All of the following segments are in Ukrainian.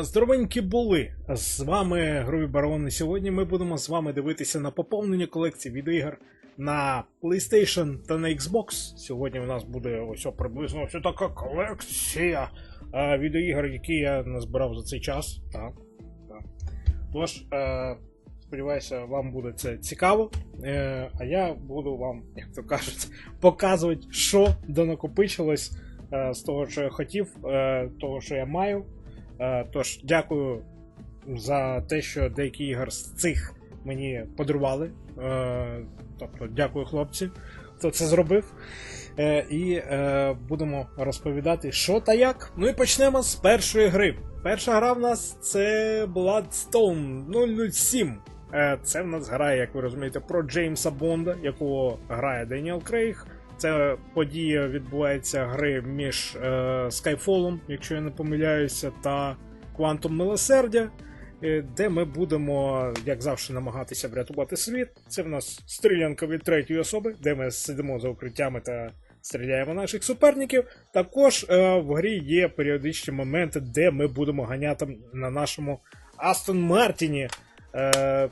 Здоровенькі були. З вами Грубі Барони. Сьогодні ми будемо з вами дивитися на поповнення колекції відеоігр на PlayStation та на Xbox. Сьогодні у нас буде ось приблизно ось така колекція відеоігр, які я назбирав за цей час. Так, так. Тож, е, сподіваюся, вам буде це цікаво. Е, а я буду вам, як то кажуть, показувати, що донакопичилось е, з того, що я хотів, того, що я маю. Е, Тож, дякую за те, що деякі ігор з цих мені подарували. Е, Тобто, дякую, хлопці, хто це зробив. Е, І будемо розповідати, що та як. Ну і почнемо з першої гри. Перша гра в нас це Bloodstone 007. Е, Це в нас гра, як ви розумієте, про Джеймса Бонда, якого грає Деніел Крейг. Це подія відбувається гри між е, Skyfall, якщо я не помиляюся, та Quantum Милосердя, е, де ми будемо, як завжди, намагатися врятувати світ. Це в нас стрілянка від третьої особи, де ми сидимо за укриттями та стріляємо наших суперників. Також е, в грі є періодичні моменти, де ми будемо ганяти на нашому Астон Мартіні. Е,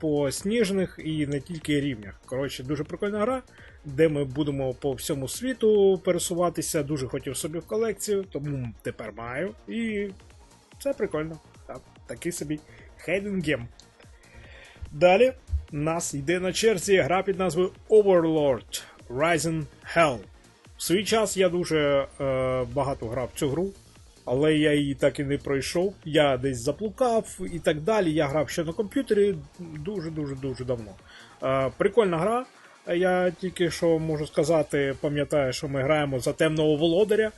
по сніжних і не тільки рівнях. Коротше, дуже прикольна гра, де ми будемо по всьому світу пересуватися. Дуже хотів собі в колекцію, тому тепер маю. І це прикольно. Так, такий собі Game. Далі нас йде на черзі гра під назвою Overlord Rising Hell. В свій час я дуже е, багато грав цю гру, але я її так і не пройшов. Я десь заплукав і так далі. Я грав ще на комп'ютері дуже-дуже дуже давно. Е, прикольна гра. Я тільки що можу сказати, пам'ятаю, що ми граємо за темного володаря,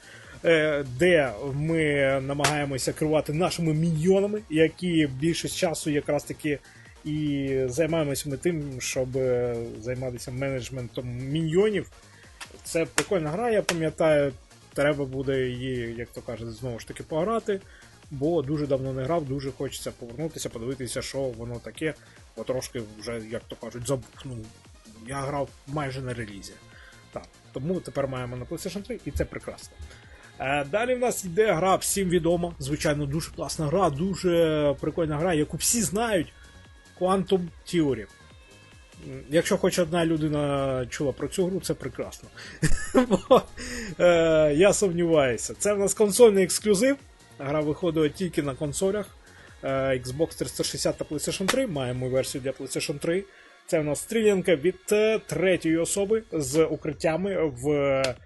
е, де ми намагаємося керувати нашими міньйонами, які більшість часу якраз таки і займаємося ми тим, щоб е, займатися менеджментом міньйонів. Це прикольна гра, я пам'ятаю, треба буде її, як то кажуть, знову ж таки пограти, бо дуже давно не грав, дуже хочеться повернутися, подивитися, що воно таке, бо трошки вже, як то кажуть, забухнув. Я грав майже на релізі. Так, тому тепер маємо на PlayStation 3, і це прекрасно. Е, Далі в нас йде гра, всім відома. Звичайно, дуже класна гра, дуже прикольна гра, яку всі знають. Quantum Theory. Якщо хоч одна людина чула про цю гру, це прекрасно. Бо, е, Я сумніваюся. Це в нас консольний ексклюзив. Гра виходить тільки на консолях. Е, Xbox 360 та PlayStation 3. Маємо версію для PlayStation 3. Це в нас стрілянка від е, третьої особи з укриттями в, е,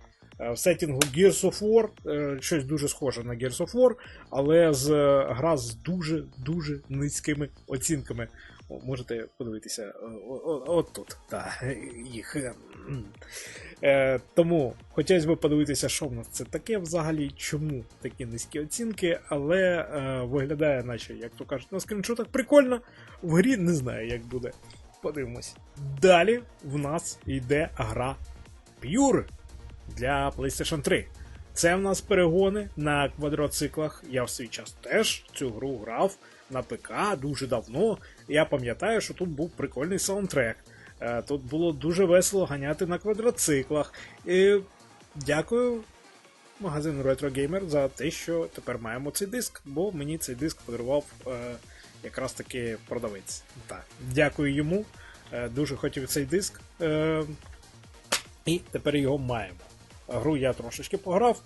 в сеттінгу Gears of War. Е, Щось дуже схоже на Gears of War, але з гра з дуже-дуже низькими оцінками. Можете подивитися о- от тут. Та, їх. Е, тому хотілося б подивитися, що в нас це таке взагалі, чому такі низькі оцінки, але е, виглядає, наче, як то кажуть, на скріншотах прикольно. В грі не знаю, як буде. Подивимось. Далі в нас йде гра Pure для PlayStation 3. Це в нас перегони на квадроциклах. Я в свій час теж цю гру грав на ПК дуже давно. Я пам'ятаю, що тут був прикольний саундтрек. Е, Тут було дуже весело ганяти на квадроциклах. І дякую магазину Retro Gamer за те, що тепер маємо цей диск, бо мені цей диск подарував е, якраз таки продавець. Так, дякую йому. Е, дуже хотів цей диск. Е, і тепер його маємо. Гру я трошечки пограв,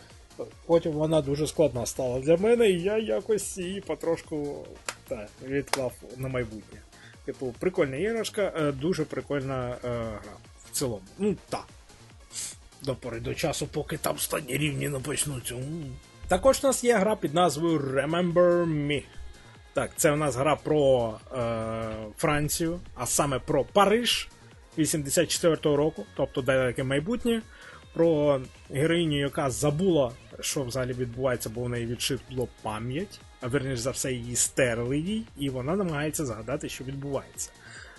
потім вона дуже складна стала для мене, і я якось її потрошку та, відклав на майбутнє. Типу, прикольна іграшка, е, дуже прикольна гра. В цілому. Ну, так. До пори до часу, поки там останні рівні не почнуться. Також у нас є гра під назвою Remember Me. Так, це у нас гра про е, Францію, а саме про Париж 84-го року, тобто далеке майбутнє. Про героїню, яка забула, що взагалі відбувається, бо в неї відшит пам'ять, а верніше за все, її стерли їй, і вона намагається згадати, що відбувається.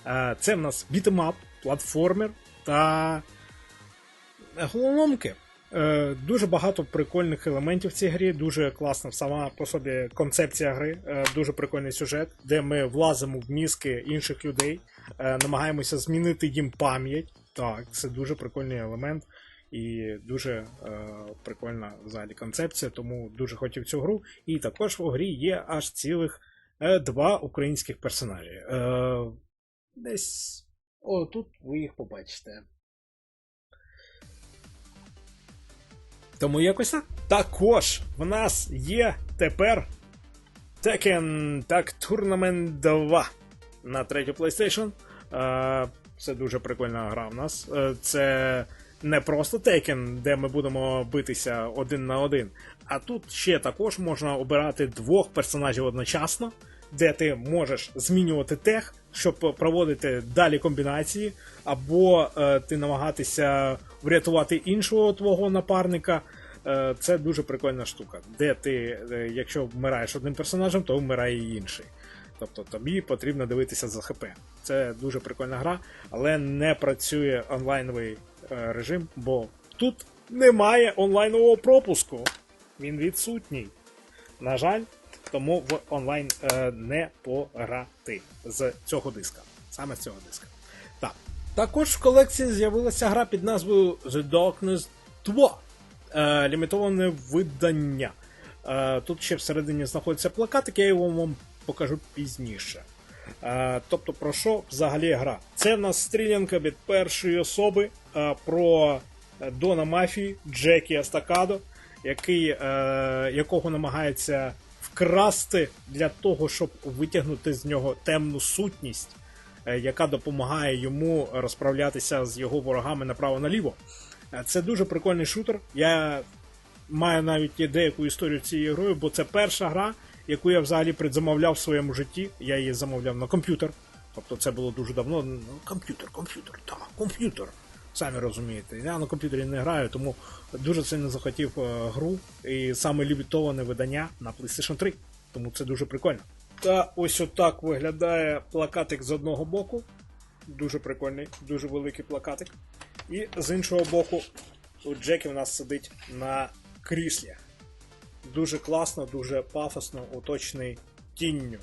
Е, Це в нас бітемап, платформер та головоломки. Е, Дуже багато прикольних елементів в цій грі, дуже класна сама по собі концепція гри, е, дуже прикольний сюжет, де ми влазимо в мізки інших людей, е, намагаємося змінити їм пам'ять. Так, це дуже прикольний елемент. І дуже е, прикольна взагалі концепція, тому дуже хотів цю гру. І також в грі є аж цілих е, два українських персонажі. Е, десь. О, тут ви їх побачите. Тому якось так. Також в нас є тепер Tekken Tag Tournament 2 на третю PlayStation. Е, Це дуже прикольна гра в нас. Е, Це не просто Tekken, де ми будемо битися один на один. А тут ще також можна обирати двох персонажів одночасно, де ти можеш змінювати тех, щоб проводити далі комбінації, або е, ти намагатися врятувати іншого твого напарника. Е, це дуже прикольна штука, де ти, е, якщо вмираєш одним персонажем, то вмирає і інший. Тобто тобі потрібно дивитися за ХП. Це дуже прикольна гра, але не працює онлайновий режим, бо тут немає онлайнового пропуску. Він відсутній. На жаль, тому в онлайн е, не пограти з цього диска. Саме з цього диска. Так. Також в колекції з'явилася гра під назвою The Darkness 2. Е, лімітоване видання. Е, тут ще всередині знаходиться плакатик, я його вам покажу пізніше. Е, тобто, про що взагалі гра? Це в нас стрілянка від першої особи е, про е, Дона Мафії Джекі Астакадо, який, е, якого намагається вкрасти для того, щоб витягнути з нього темну сутність, е, яка допомагає йому розправлятися з його ворогами направо-наліво. Це дуже прикольний шутер. Я маю навіть деяку історію цією грою, бо це перша гра, яку я взагалі предзамовляв в своєму житті. Я її замовляв на комп'ютер. Тобто це було дуже давно. Ну, комп'ютер, комп'ютер, так, комп'ютер. Самі розумієте. Я на комп'ютері не граю, тому дуже сильно захотів е, гру. І саме лімітоване видання на PlayStation 3. Тому це дуже прикольно. Та ось отак виглядає плакатик з одного боку. Дуже прикольний, дуже великий плакатик. І з іншого боку, тут Джекі у нас сидить на кріслі. Дуже класно, дуже пафосно, уточний тінню.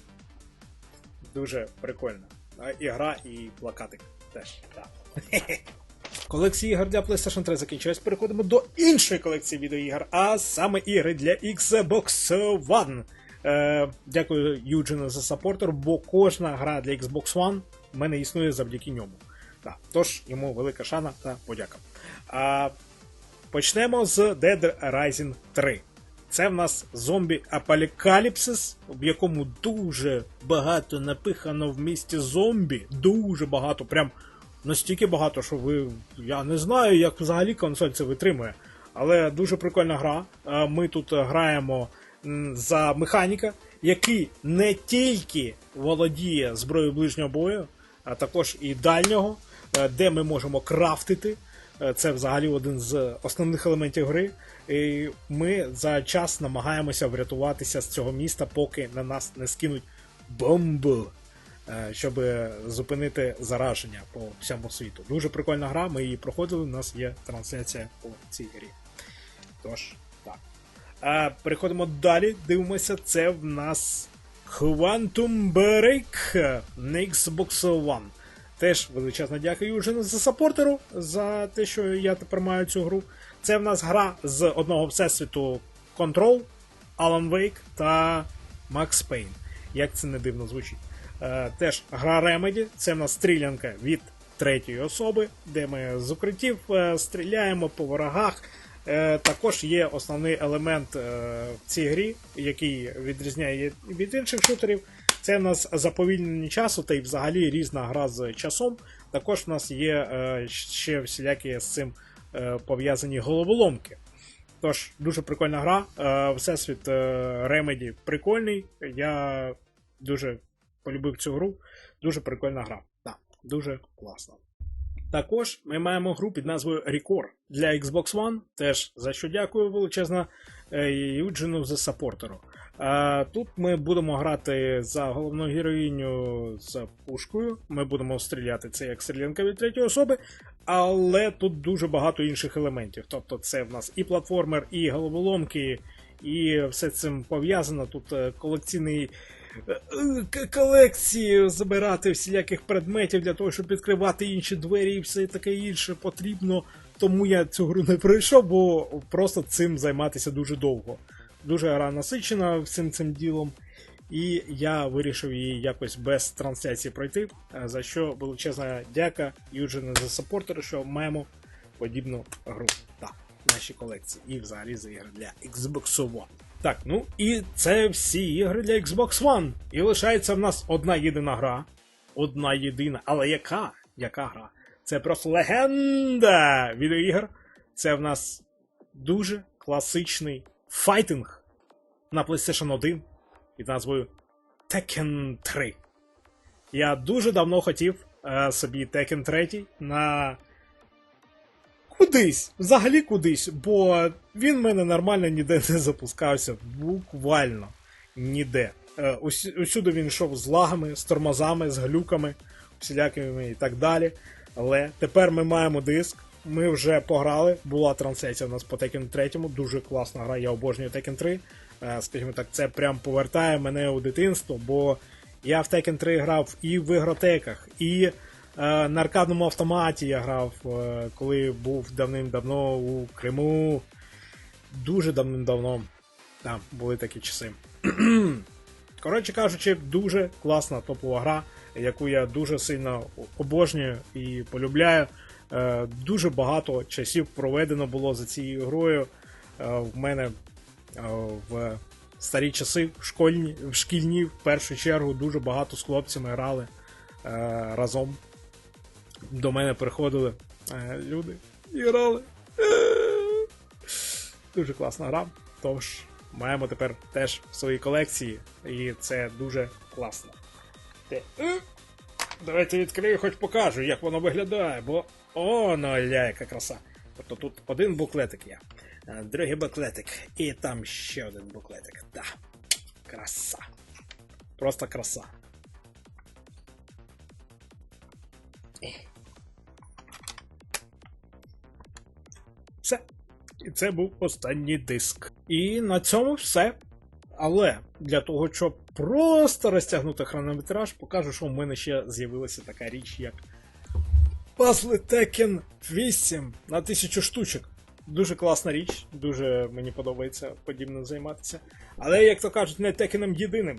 Дуже прикольно. А І гра, і плакатик теж. Так. Колекція ігор для PlayStation 3 закінчилась. Переходимо до іншої колекції відеоігр, а саме ігри для Xbox One. Е, дякую Юджину за саппортер, бо кожна гра для Xbox One в мене існує завдяки ньому. Так, тож йому велика шана та подяка. А, почнемо з Dead Rising 3. Це в нас зомбі Апокаліпсис, в якому дуже багато напихано в місті зомбі. Дуже багато, прям настільки багато, що ви. Я не знаю, як взагалі консоль це витримує. Але дуже прикольна гра. Е, Ми тут граємо за механіка, який не тільки володіє зброєю ближнього бою, а також і дальнього, е, де ми можемо крафтити. Е, Це взагалі один з основних елементів гри. І ми за час намагаємося врятуватися з цього міста, поки на нас не скинуть бомбу, щоб зупинити зараження по всьому світу. Дуже прикольна гра, ми її проходили, у нас є трансляція по цій грі. Тож, так. Переходимо далі, дивимося, це в нас Quantum Break на Xbox One. Теж величезна дякую Юджину за саппортеру, за те, що я тепер маю цю гру. Це в нас гра з одного всесвіту Control, Alan Wake та Max Payne. Як це не дивно звучить. Е, теж гра Remedy, це в нас стрілянка від третьої особи, де ми з укриттів е, стріляємо по ворогах. Е, також є основний елемент в цій грі, який відрізняє від інших шутерів. Це в нас заповільнення часу та й взагалі різна гра з часом. Також в нас є ще всілякі з цим пов'язані головоломки. Тож, дуже прикольна гра. Всесвіт Remedy прикольний. Я дуже полюбив цю гру. Дуже прикольна гра. Так, дуже класно. Також ми маємо гру під назвою Record для Xbox One. Теж за що дякую величезно е, Юджину за саппортеру. Тут ми будемо грати за головну героїню з пушкою. Ми будемо стріляти це як стрілянка від третьої особи, але тут дуже багато інших елементів. Тобто, це в нас і платформер, і головоломки, і все цим пов'язано. Тут е, колекційний. Е, Колекції забирати всіляких предметів для того, щоб відкривати інші двері і все таке інше потрібно тому я цю гру не пройшов, бо просто цим займатися дуже довго. Дуже гра насичена всім цим ділом. І я вирішив її якось без трансляції пройти. е, За що величезна дяка Юджину за саппортери, що маємо подібну гру та в нашій колекції. І взагалі за ігри для Xbox One. Так, ну і це всі ігри для Xbox One. І лишається в нас одна єдина гра. Одна єдина. Але яка? Яка гра? Це просто легенда відеоігр. Це в нас дуже класичний файтинг на PlayStation 1 під назвою Tekken 3. Я дуже давно хотів е, собі Tekken 3 на. Кудись, взагалі кудись, бо він в мене нормально ніде не запускався. Буквально ніде. Е, усюди він йшов з лагами, з тормозами, з глюками, всілякими і так далі. Але тепер ми маємо диск. Ми вже пограли. Була трансляція у нас по Tekken 3, дуже класна гра, я обожнюю Tekken 3. Е, Скажімо так, це прям повертає мене у дитинство, бо я в Tekken 3 грав і в ігротеках, і на аркадному автоматі я грав, е, коли був давним-давно у Криму. Дуже давним-давно. Там були такі часи. Коротше кажучи, дуже класна топова гра, яку я дуже сильно обожнюю і полюбляю. Е, Дуже багато часів проведено було за цією грою. Е, В мене е, в старі часи, в школьні, в шкільні, в першу чергу, дуже багато з хлопцями грали е, разом. До мене приходили е, люди і грали. Дуже класна гра. Тож маємо тепер теж в своїй колекції, і це дуже класно. Е, Давайте відкрию, хоч покажу, як воно виглядає, бо о, ну ля, яка краса. Тобто тут один буклетик є, е, другий буклетик, і там ще один буклетик. Да. Краса. Просто краса. І це був останній диск. І на цьому все. Але для того, щоб просто розтягнути хронометраж, покажу, що в мене ще з'явилася така річ, як Puzzle Tekken 8 на 1000 штучок. Дуже класна річ, дуже мені подобається подібним займатися. Але, як то кажуть, не Текеном єдиним.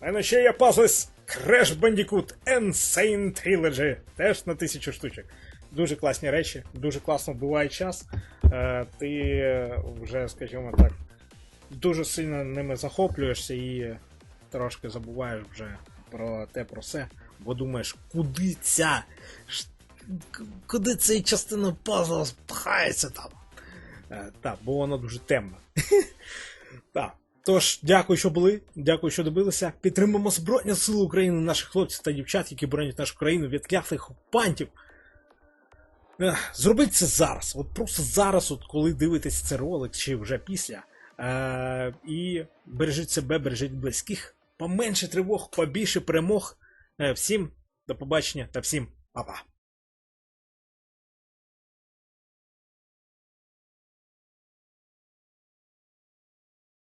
У мене ще є пазли з Crash Bandicoot Insane Trilogy. Теж на 1000 штучок. Дуже класні речі, дуже класно буває час. Е, ти вже, скажімо так, дуже сильно ними захоплюєшся і трошки забуваєш вже про те, про все, бо думаєш, куди ця. Куди ця частина пазла спхається там? Е, так, бо вона дуже темна. Так. Тож, дякую, що були, дякую, що дивилися. Підтримуємо Збройні Сили України, наших хлопців та дівчат, які боронять нашу країну від кляхлих окупантів. Ех, Зробіть це зараз, от просто зараз, от коли дивитесь цей ролик, чи вже після. Е, і бережіть себе, бережіть близьких. Поменше тривог, побільше перемог. Е, всім до побачення та всім па-па.